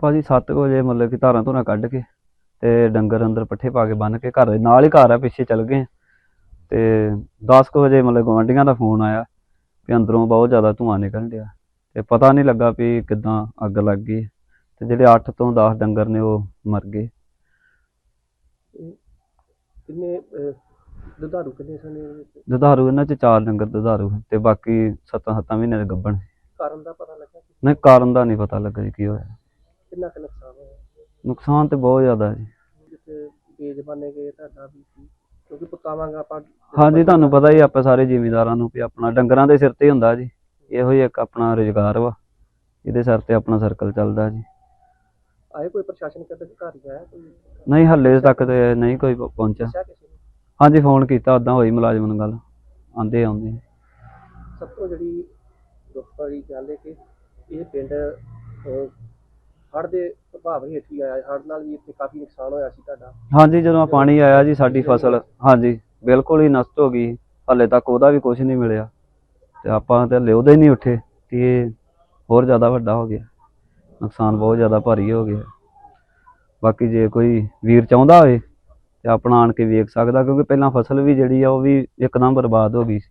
ਭਾਜੀ 7 ਵਜੇ ਮਤਲਬ ਕਿ ਧਾਰਾਂ ਧੁਰਾਂ ਕੱਢ ਕੇ ਤੇ ਡੰਗਰ ਅੰਦਰ ਪੱਠੇ ਪਾ ਕੇ ਬੰਨ ਕੇ ਘਰ ਦੇ ਨਾਲ ਹੀ ਘਰ ਆ ਪਿੱਛੇ ਚੱਲ ਗਏ ਤੇ 10 ਕੁ ਵਜੇ ਮਤਲਬ ਗੁਆਂਢੀਆਂ ਦਾ ਫੋਨ ਆਇਆ ਵੀ ਅੰਦਰੋਂ ਬਹੁਤ ਜ਼ਿਆਦਾ ਧੂੰਆਂ ਨਿਕਲ ਰਿਹਾ ਤੇ ਪਤਾ ਨਹੀਂ ਲੱਗਾ ਵੀ ਕਿੱਦਾਂ ਅੱਗ ਲੱਗ ਗਈ। ਤੇ ਜਿਹੜੇ 8 ਤੋਂ 10 ਡੰਗਰ ਨੇ ਉਹ ਮਰ ਗਏ। ਕਿੰਨੇ ਦੁਧਾਰੂ ਕਿੰਨੇ ਸਨ? ਦੁਧਾਰੂ ਇਹਨਾਂ ਚ ਚਾਰ ਡੰਗਰ ਦੁਧਾਰੂ ਤੇ ਬਾਕੀ 7-7 ਮਹੀਨੇ ਦੇ ਗੱਭਣ ਕਾਰਨ ਦਾ ਪਤਾ ਲੱਗਾ? ਕਿ ਨਹੀਂ ਕਾਰਨ ਦਾ ਨਹੀਂ ਪਤਾ ਲੱਗਾ ਜੀ ਕੀ ਹੋਇਆ। ਕਿੰਨਾ ਕੁ ਨੁਕਸਾਨ ਹੋਇਆ? ਨੁਕਸਾਨ ਤੇ ਬਹੁਤ ਜ਼ਿਆਦਾ ਜੀ। ਜਿੱਥੇ ਬੇਜ਼ਬਾਨੇ ਗਏ ਤੁਹਾਡਾ ਵੀ ਸੀ ਕਿਉਂਕਿ ਪੁੱਤਾਂ ਵਾਂਗ ਆਪਾਂ ਹਾਂਜੀ ਤੁਹਾਨੂੰ ਪਤਾ ਹੀ ਆਪਾਂ ਸਾਰੇ ਜ਼ਿਮੀਂਦਾਰਾਂ ਨੂੰ ਵੀ ਆਪਣਾ ਡੰਗਰਾਂ ਦੇ ਸਿਰ ਤੇ ਹੀ ਹੁੰਦਾ ਜੀ। ਇਹੋ ਹੀ ਇੱਕ ਆਪਣਾ ਰੁਜ਼ਗਾਰ ਵਾ ਇਹਦੇ ਸਿਰ ਤੇ ਆਪਣਾ ਸਰਕਲ ਚੱਲਦਾ ਜੀ। ਆਏ ਕੋਈ ਪ੍ਰਸ਼ਾਸਨਿਕ ਅਧਿਕਾਰੀ ਆਇਆ ਕੋਈ? ਨਹੀਂ ਹੱਲੇ ਤੱਕ ਤੇ ਨਹੀਂ ਕੋਈ ਪ- ਪਹੁੰਚਿਆ। ਦੱਸਿਆ ਕਿਸੇ ਨੇ? ਹਾਂਜੀ ਫੋਨ ਕੀਤਾ ਉਦਾਂ ਹੋਈ ਮੁਲਾਜ਼ਮਾਂ ਨਾਲ ਗੱਲ। ਆਂਦੇ ਆਉਂਦੇ। ਸਭ ਤੋਂ ਜਿਹੜੀ ਦੁੱਖ ਵਾਲੀ ਗੱਲ ਹੈ ਕਿ ਇਹ ਪਿੰਡ ਹੜ੍ਹ ਦੇ ਪ੍ਰਭਾਵ ਹੇਠ ਹੀ ਆਇਆ ਹੜ੍ਹ ਨਾਲ ਵੀ ਇੱਥੇ ਕਾਫੀ ਨੁਕਸਾਨ ਹੋਇਆ ਸੀ ਤੁਹਾਡਾ। ਹਾਂਜੀ ਜਦੋਂ ਪਾਣੀ ਆਇਆ ਜੀ ਸਾਡੀ ਫਸਲ ਹਾਂਜੀ ਬਿਲਕੁਲ ਹੀ ਨਸ਼ਟ ਹੋ ਗਈ। ਹੱਲੇ ਤੱਕ ਉਹਦਾ ਵੀ ਕੁਝ ਨਹੀਂ ਮਿਲਿਆ। ਤੇ ਆਪਾਂ ਤੇ ਹੱਲੇ ਉਹਦੇ ਹੀ ਨਹੀਂ ਉੱਠੇ ਤੇ ਹੋਰ ਜ਼ਿਆਦਾ ਵੱਡਾ ਹੋ ਗਿਆ। ਨੁਕਸਾਨ ਬਹੁਤ ਜ਼ਿਆਦਾ ਭਾਰੀ ਹੋ ਗਿਆ। ਬਾਕੀ ਜੇ ਕੋਈ ਵੀਰ ਚਾਹੁੰਦਾ ਹੋਵੇ ਤੇ ਆਪਣਾ ਆਣ ਕੇ ਵੇਖ ਸਕਦਾ ਕਿਉਂਕਿ ਪਹਿਲਾਂ ਫਸਲ ਵੀ ਜਿਹੜੀ ਆ ਉਹ ਵੀ ਇੱਕਦਮ ਬਰਬਾਦ ਹੋ ਗਈ ਸੀ।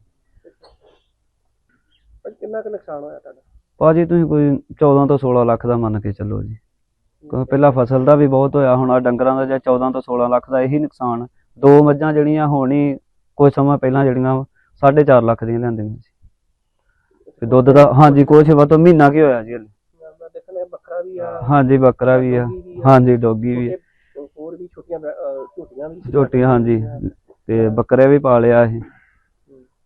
ਕਿੰਨਾ ਕੁ ਨੁਕਸਾਨ ਹੋਇਆ ਤੁਹਾਡਾ? ਭਾਜੀ ਤੁਸੀਂ ਕੋਈ 14 ਤੋਂ 16 ਲੱਖ ਦਾ ਮੰਨ ਕੇ ਚੱਲੋ ਜੀ। ਕਿਉਂਕਿ ਪਹਿਲਾਂ ਫਸਲ ਦਾ ਵੀ ਬਹੁਤ ਹੋਇਆ ਹੁਣ ਆ ਡੰਗਰਾਂ ਦਾ ਜਾਂ 14 ਤੋਂ 16 ਲੱਖ ਦਾ ਇਹੀ ਨੁਕਸਾਨ। ਦੋ ਮੱਝਾਂ ਜਿਹੜੀਆਂ ਹੋਣੀ ਕੁਝ ਸਮਾਂ ਪਹਿਲਾਂ ਜਿਹੜੀਆਂ 4.5 ਲੱਖ ਦੀਆਂ ਲੈਂਦੀਆਂ ਸੀ। ਤੇ ਦੁੱਧ ਦਾ ਹਾਂਜੀ ਕੁਛ ਵਾ ਤੋਂ ਮਹੀਨਾ ਕੀ ਹੋਇਆ ਜੀ ਹਲੇ। ਮੈਂ ਦੇਖਣਾ ਬੱਕਰਾ ਵੀ ਆ। ਹਾਂਜੀ ਬੱਕਰਾ ਵੀ ਆ। ਹਾਂਜੀ ਡੋਗੀ ਵੀ ਹੋਰ ਛੋਟੀਆਂ ਵੀ। ਝੋਟੀਆਂ ਹਾਂਜੀ। ਤੇ ਬੱਕਰੇ ਵੀ ਪਾਲਿਆ ਇਹ।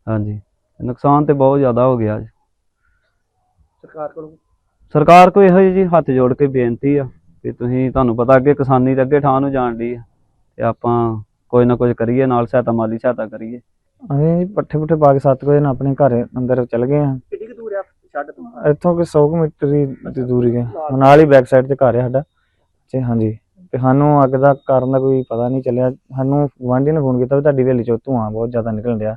ਹਾਂਜੀ। ਨੁਕਸਾਨ ਤੇ ਬਹੁਤ ਜ਼ਿਆਦਾ ਹੋ ਗਿਆ ਜੀ। ਸਰਕਾਰ ਕੋਲੋਂ? ਸਰਕਾਰ ਕੋ ਇਹੋ ਜੀ ਹੱਥ ਜੋੜ ਕੇ ਬੇਨਤੀ ਆ ਕਿ ਤੁਸੀਂ ਤੁਹਾਨੂੰ ਪਤਾ ਅੱਗੇ ਕਿਸਾਨੀ ਦੇ ਅੱਗੇ ਠਾਂ ਨੂੰ ਜਾਣ ਦੀ ਆ ਤੇ ਆਪਾਂ ਕੋਈ ਨਾ ਕੁਝ ਕਰੀਏ ਨਾਲ ਸਹਾਇਤਾ ਮਾਲੀ ਸਹਾਇਤਾ ਕਰੀਏ। ਅਸੀਂ ਪੱਠੇ ਪੁੱਠੇ ਪਾ ਕੇ 7 ਵਜੇ ਨਾਲ ਆਪਣੇ ਘਰ ਅੰਦਰ ਚਲ ਗਏ ਆ ਕਿੰਨੀ ਕੁ ਦੂਰ ਆ ਛੱਡ ਤੋਂ? ਇੱਥੋਂ ਕੋਈ 100 ਕੁ ਮੀਟਰ ਦੀ ਦੂਰੀ ਹੈ ਨਾਲ। ਹੀ ਬੈਕ ਸਾਈਡ ਤੇ ਘਰ ਹੈ ਸਾਡਾ। ਤੇ ਹਾਂਜੀ ਤੇ ਸਾਨੂੰ ਅੱਗ ਦਾ ਕਾਰਨ ਦਾ ਕੋਈ ਪਤਾ ਨਹੀਂ ਚੱਲਿਆ। ਸਾਨੂੰ ਗੁਆਂਢੀ ਨੇ ਫੋਨ ਕੀਤਾ ਵੀ ਤੁਹਾਡੀ ਹਵੇਲੀ ਚੋਂ ਧੂਆਂ ਬਹੁਤ ਜ਼ਿਆਦਾ ਨਿਕਲਣ ਡਿਆ।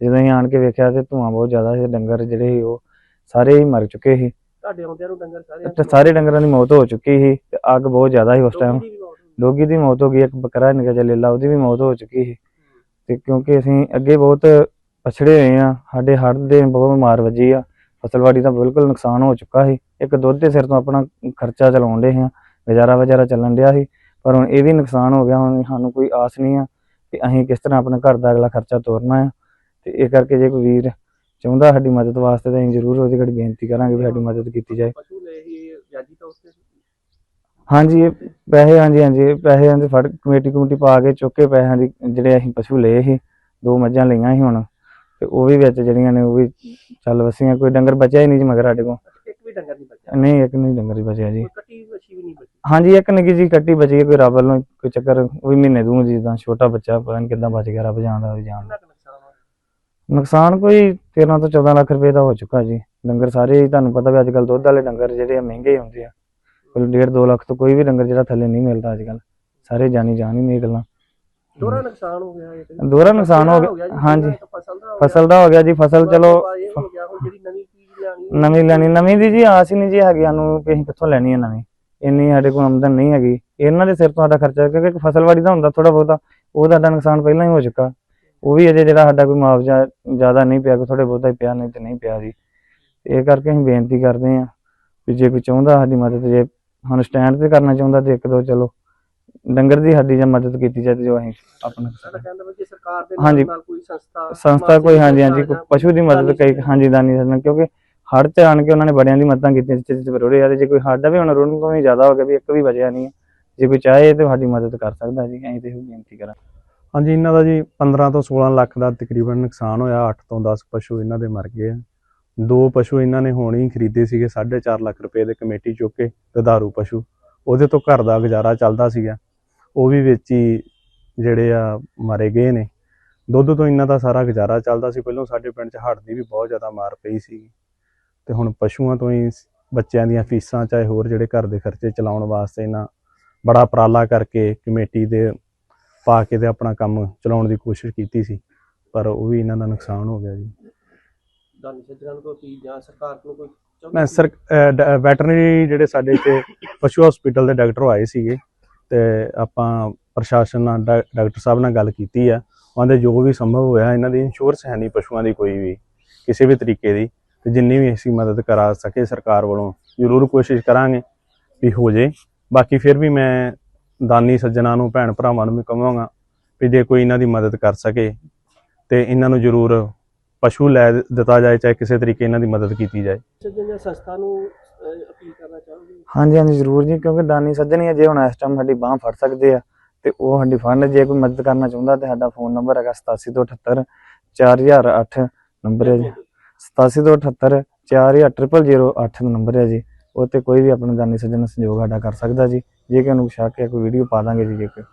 ਜਦੋਂ ਅਸੀਂ ਆਣ ਕੇ ਵੇਖਿਆ ਤੇ ਧੂਆਂ ਬਹੁਤ ਜ਼ਿਆਦਾ ਸੀ ਡੰਗਰ ਜਿਹੜੇ ਸੀ ਉਹ ਸਾਰੇ ਹੀ ਮਰ ਚੁੱਕੇ ਸੀ। ਤੁਹਾਡੇ ਆਉਂਦਿਆਂ ਨੂੰ ਡੰਗਰ ਸਾਰੇ ਤੇ ਸਾਰੇ ਡੰਗਰਾਂ ਦੀ ਮੌਤ ਹੋ ਚੁੱਕੀ ਸੀ ਤੇ ਅੱਗ ਬਹੁਤ ਜ਼ਿਆਦਾ ਸੀ ਉਸ ਟਾਈਮ ਡੋਗੀ ਦੀ ਮੌਤ ਹੋ ਗਈ। ਇੱਕ ਬੱਕਰਾ ਨਿਕਾ ਜਲੇਲਾ ਉਹਦੀ ਵੀ ਮੌਤ ਹੋ ਚੁੱਕੀ ਸੀ। ਤੇ ਕਿਉਂਕਿ ਅਸੀਂ ਅੱਗੇ ਬਹੁਤ ਪਛੜੇ ਹੋਏ ਆ ਸਾਡੇ ਹੜ੍ਹ ਦੇ ਬਹੁਤ ਮਾਰ ਵੱਜੀ ਆ ਫਸਲਵਾੜੀ ਦਾ ਬਿਲਕੁਲ ਨੁਕਸਾਨ ਹੋ ਚੁੱਕਾ ਸੀ। ਇੱਕ ਦੁੱਧ ਦੇ ਸਿਰ ਤੋਂ ਆਪਣਾ ਖਰਚਾ ਚਲਾਉਣ ਦੇ ਹਾਂ ਗੁਜ਼ਾਰਾ ਵਜ਼ਾਰਾ ਚੱਲਣ ਡਿਆ ਸੀ ਪਰ ਹੁਣ ਇਹ ਵੀ ਨੁਕਸਾਨ ਹੋ ਗਿਆ ਹੁਣ ਸਾਨੂੰ ਕੋਈ ਆਸ ਨਹੀਂ ਆ ਕਿ ਅਸੀਂ ਕਿਸ ਤਰ੍ਹਾਂ ਆਪਣੇ ਘਰ ਦਾ ਅਗਲਾ ਖਰਚਾ ਤੋਰਨਾ ਆ। ਤੇ ਇਹ ਕਰਕੇ ਜੇ ਕੋਈ ਵੀਰ ਚਾਹੁੰਦਾ ਸਾਡੀ ਮਦਦ ਵਾਸਤੇ ਤਾਂ ਅਸੀਂ ਜ਼ਰੂਰ ਉਹਦੀ ਘੜੀ ਬੇਨਤੀ ਕਰਾਂਗੇ ਵੀ ਸਾਡੀ ਮਦਦ ਕੀਤੀ ਜਾਏ। ਪਸ਼ੂ ਵਿਆਜੀ ਤੇ ਹਾਂਜੀ ਇਹ ਪੈਸੇ ਹਾਂਜੀ ਹਾਂਜੀ ਇਹ ਪੈਸੇ ਦੇ ਫੜ ਕਮੇਟੀ ਕਮੇਟੀ ਪਾ ਕੇ ਚੁੱਕ ਕੇ ਪੈਸਿਆਂ ਦੀ ਜਿਹੜੇ ਅਸੀਂ ਪਸ਼ੂ ਲਏ ਸੀ ਦੋ ਮੱਝਾਂ ਲਈਆਂ ਸੀ ਹੁਣ ਤੇ ਉਹ ਵੀ ਵਿੱਚ ਜਿਹੜੀਆਂ ਨੇ ਉਹ ਵੀ ਚੱਲ ਵਸੀਆਂ ਕੋਈ ਡੰਗਰ ਬਚਿਆ ਹੀ ਨਹੀਂ ਜੀ ਮਗਰ ਸਾਡੇ ਕੋਲ। ਇੱਕ ਵੀ ਡੰਗਰ ਨਹੀਂ ਬਚਿਆ? ਨਹੀਂ ਇੱਕ ਨਹੀਂ ਡੰਗਰ ਹੀ ਬਚਿਆ ਜੀ। ਕੋਈ ਕੱਟੀ ਵੱਛੀ ਵੀ ਨਹੀਂ ਬਚੀ? ਹਾਂਜੀ ਇੱਕ ਨਿੱਕੀ ਜੀ ਕੱਟੀ ਬਚੀ ਹੈ ਕੋਈ ਰੱਬ ਵੱਲੋਂ ਕੋਈ ਚੱਕਰ ਉਹ ਵੀ ਮਹੀਨੇ ਦੂੰ ਜਿੱਦਾਂ ਛੋਟਾ ਬੱਚਾ ਪਤਾ ਨਹੀਂ ਕਿੱਦਾਂ ਬਚ ਗਿਆ ਰੱਬ ਜਾਣਦਾ ਉਹ ਵੀ ਜਾਣਦਾ। ਕਿੰਨਾ ਕੁ ਨੁਕਸਾਨ ਕੋਈ 13 ਤੋਂ 14 ਲੱਖ ਰੁਪਏ ਦਾ ਹੋ ਚੁੱਕਾ ਜੀ। ਡੰਗਰ ਸਾਰੇ ਤੁਹਾਨੂੰ ਪਤਾ ਵੀ ਅੱਜ ਕੱਲ ਦੁੱਧ ਵਾਲੇ ਡੰਗਰ ਜਿਹੜੇ ਆ ਮਹਿੰਗੇ ਹੁੰਦੇ ਆ। ਕੋਈ 1.5 2 ਲੱਖ ਤੋਂ ਕੋਈ ਵੀ ਡੰਗਰ ਜਿਹੜਾ ਥੱਲੇ ਨਹੀਂ ਮਿਲਦਾ ਅੱਜ ਕੱਲ ਸਾਰੇ ਜਾਣੀ ਜਾਣ ਇਹ ਗੱਲਾਂ। ਦੋਹਰਾ ਨੁਕਸਾਨ ਹੋ ਗਿਆ ਇਹ। ਦੋਹਰਾ ਨੁਕਸਾਨ ਹੋ ਗਿਆ। ਹਾਂਜੀ। ਫਸਲ ਦਾ ਹੋ ਗਿਆ, ਜੀ। ਫਸਲ ਚਲੋ ਨਵੀਂ ਲੈਣੀ ਨਵੀਂ ਦੀ ਜੀ ਆਸ ਹੀ ਨਹੀਂ ਜੀ ਹੈਗੀ ਸਾਨੂੰ ਕਿ ਅਸੀਂ ਕਿੱਥੋਂ ਲੈਣੀ ਹੈ ਨਵੀਂ। ਇੰਨੀ ਸਾਡੇ ਕੋਲ ਆਮਦਨ ਨਹੀਂ ਹੈਗੀ। ਇਹਨਾਂ ਦੇ ਸਿਰ ਤੋਂ ਸਾਡਾ ਖਰਚਾ ਕਿਉਂਕਿ ਫਸਲਵਾੜੀ ਦਾ ਹੁੰਦਾ ਥੋੜਾ ਬਹੁਤਾ ਉਹ ਸਾਡਾ ਨੁਕਸਾਨ ਪਹਿਲਾਂ ਹੀ ਹੋ ਚੁੱਕਾ। ਉਹ ਵੀ ਅਜੇ ਜਿਹੜਾ ਸਾਡਾ ਕੋਈ ਮੁਆਵਜ਼ਾ ਜ਼ਿਆਦਾ ਨਹੀਂ ਪਿਆ ਕੋਈ ਥੋੜੇ ਬਹੁਤਾ ਹੀ ਪਿਆ ਨਹੀਂ ਤੇ ਨਹੀਂ ਪਿਆ ਜੀ ਇਹ ਕਰਕੇ ਅਸੀਂ ਬੇਨਤੀ ਕਰਦੇ ਹਾਂ ਵੀ ਜੇ ਕੋਈ ਚਾਹੁੰਦਾ ਸਾਡੀ ਮਦਦ ਜੇ ਸਾਨੂੰ ਸਟੈਂਡ ਤੇ ਕਰਨਾ ਚਾਹੁੰਦਾ ਤੇ ਇੱਕ ਦੋ ਚਲੋ ਡੰਗਰ ਦੀ ਸਾਡੀ ਜੇ ਮਦਦ ਕੀਤੀ ਜਾਏ ਤੇ ਜੋ ਅਸੀਂ ਆਪਣਾ ਸਰਕਾਰ ਦੇ। ਨਾਲ ਕੋਈ ਸੰਸਥਾ ਸੰਸਥਾ ਕੋਈ ਹਾਂਜੀ ਹਾਂਜੀ ਪਸ਼ੂ ਦੀ ਮਦਦ ਕਈ। ਹਾਂਜੀ ਦਾਨੀ ਸੱਜਣ ਕਿਉਂਕਿ ਹੜ੍ਹ ਚ ਆਣ ਕੇ ਉਹਨਾਂ ਨੇ ਬੜਿਆਂ ਦੀ ਮਦਦਾਂ ਕੀਤੀਆਂ ਜਿੱਥੇ ਜਿੱਥੇ ਰੋੜੇ ਆ ਤੇ ਜੇ ਕੋਈ ਸਾਡਾ ਵੀ ਹੁਣ ਰੋਣ ਤੋਂ ਵੀ ਜ਼ਿਆਦਾ ਹੋ ਗਿਆ ਵੀ ਇੱਕ ਵੀ ਬਚਿਆ ਨਹੀਂ। ਜੇ ਕੋਈ ਚਾਹੇ ਤੇ ਸਾਡੀ ਮਦਦ ਕਰ ਸਕਦਾ ਜੀ ਅਸੀਂ ਤੇ ਬੇਨਤੀ ਕਰਾਂ ਹਾਂਜੀ, ਇਹਨਾਂ ਦਾ ਜੀ 15 ਤੋਂ 16 ਲੱਖ ਦਾ ਤਕਰੀਬਨ ਨੁਕਸਾਨ ਹੋਇਆ 8 ਤੋਂ 10 ਪਸ਼ੂ ਇਹਨਾਂ ਦੇ ਮਰ ਗਏ ਆ। ਦੋ ਪਸ਼ੂ ਇਹਨਾਂ ਨੇ ਹੁਣ ਹੀ ਖਰੀਦੇ ਸੀਗੇ 4.5 ਲੱਖ ਰੁਪਏ ਦੇ ਕਮੇਟੀ ਚੁੱਕ ਕੇ ਦੁਧਾਰੂ ਪਸ਼ੂ। ਉਹਦੇ ਤੋਂ ਘਰ ਦਾ ਗੁਜ਼ਾਰਾ ਚੱਲਦਾ ਸੀਗਾ। ਉਹ ਵੀ ਵਿੱਚ ਹੀ ਜਿਹੜੇ ਆ ਮਾਰੇ ਗਏ ਨੇ। ਦੁੱਧ ਤੋਂ ਇਹਨਾਂ ਦਾ ਸਾਰਾ ਗੁਜ਼ਾਰਾ ਚੱਲਦਾ ਸੀ। ਪਹਿਲਾਂ ਸਾਡੇ ਪਿੰਡ 'ਚ ਹੜ੍ਹ ਦੀ ਵੀ ਬਹੁਤ ਜ਼ਿਆਦਾ ਮਾਰ ਪਈ ਸੀ। ਤੇ ਹੁਣ ਪਸ਼ੂਆਂ ਤੋਂ ਹੀ ਬੱਚਿਆਂ ਦੀਆਂ ਫੀਸਾਂ ਚਾਹੇ ਹੋਰ ਜਿਹੜੇ ਘਰ ਦੇ ਖਰਚੇ ਚਲਾਉਣ ਵਾਸਤੇ ਇਹਨਾਂ ਬੜਾ ਉਪਰਾਲਾ ਕਰਕੇ ਕਮੇਟੀ ਦੇ ਪਾ ਕੇ ਤੇ ਆਪਣਾ ਕੰਮ ਚਲਾਉਣ ਦੀ ਕੋਸ਼ਿਸ਼ ਕੀਤੀ ਸੀ ਪਰ ਉਹ ਵੀ ਇਹਨਾਂ ਦਾ ਨੁਕਸਾਨ ਹੋ ਗਿਆ ਜੀ। ਦਾਨੀ ਸੱਜਣਾਂ ਨੂੰ ਕੋਈ ਅਪੀਲ ਜਾਂ ਸਰਕਾਰ ਨੂੰ ਕੋਈ ਮੈਂ ਸਰ ਵੈਟਰਨਰੀ ਜਿਹੜੇ ਸਾਡੇ ਇੱਥੇ ਪਸ਼ੂ ਹਸਪੀਟਲ ਦੇ ਡਾਕਟਰ ਆਏ ਸੀਗੇ ਤੇ ਆਪਾਂ ਪ੍ਰਸ਼ਾਸਨ ਨਾਲ ਡਾਕਟਰ ਸਾਹਿਬ ਨਾਲ ਗੱਲ ਕੀਤੀ ਆ। ਉਹਦੇ ਜੋ ਵੀ ਸੰਭਵ ਹੋਇਆ ਇਹਨਾਂ ਦੀ ਇੰਸ਼ੋਰੈਂਸ ਹੈ ਨਹੀਂ ਪਸ਼ੂਆਂ ਦੀ ਕੋਈ ਵੀ ਕਿਸੇ ਵੀ ਤਰੀਕੇ ਦੀ। ਤੇ ਜਿੰਨੀ ਵੀ ਅਸੀਂ ਮਦਦ ਕਰਾ ਸਕੇ ਸਰਕਾਰ ਵੱਲੋਂ ਜ਼ਰੂਰ ਕੋਸ਼ਿਸ਼ ਕਰਾਂਗੇ ਵੀ ਹੋ ਜੇ। ਬਾਕੀ ਫਿਰ ਵੀ ਮੈਂ ਦਾਨੀ ਸੱਜਣਾ ਨੂੰ ਭੈਣ ਭਰਾਵਾਂ ਨੂੰ ਵੀ ਕਹਾਂਗਾ ਵੀ ਜੇ ਕੋਈ ਇਹਨਾਂ ਦੀ ਮਦਦ ਕਰ ਸਕੇ ਤੇ ਇਹਨਾਂ ਨੂੰ ਜ਼ਰੂਰ ਪਸ਼ੂ ਲੈ ਦਿੱਤਾ ਜਾਏ ਚਾਹੇ ਕਿਸੇ ਤਰੀਕੇ ਇਹਨਾਂ ਦੀ ਮਦਦ ਕੀਤੀ ਜਾਏ। ਸੱਜਣ ਜਾਂ ਸੰਸਥਾ ਨੂੰ ਅਹ, ਅਪੀਲ ਕਰਨਾ ਚਾਹੋਗੇ? ਹਾਂਜੀ ਹਾਂਜੀ ਜ਼ਰੂਰ ਜੀ ਕਿਉਂਕਿ ਦਾਨੀ ਸੱਜਣ ਹੀ ਜੇ ਹੁਣ ਇਸ ਟਾਈਮ ਸਾਡੀ ਬਾਹ ਫੜ ਸਕਦੇ ਆ ਤੇ ਉਹ ਸਾਡੀ ਫੰਡ ਜੇ ਕੋਈ ਮਦਦ ਕਰਨਾ ਚਾਹੁੰਦਾ ਤੇ ਸਾਡਾ ਫੋਨ ਨੰਬਰ ਹੈਗਾ 8778 4008 ਨੰਬਰ ਹੈ ਜੀ। 8778 4008 ਨੰਬਰ ਹੈ ਜੀ। ਉਹ ਤੇ ਕੋਈ ਵੀ ਆਪਣਾ ਦਾਨੀ ਸੱਜਣ ਸਹਿਯੋਗ ਸਾਡਾ ਕਰ ਸਕਦਾ ਜੀ। ਜੇ ਕਿ ਉਹਨੂੰ ਸ਼ੱਕ ਹੈ ਕੋਈ ਵੀਡੀਓ ਪਾ ਦਾਂਗੇ ਜੀ ਜੇ ਕੋਈ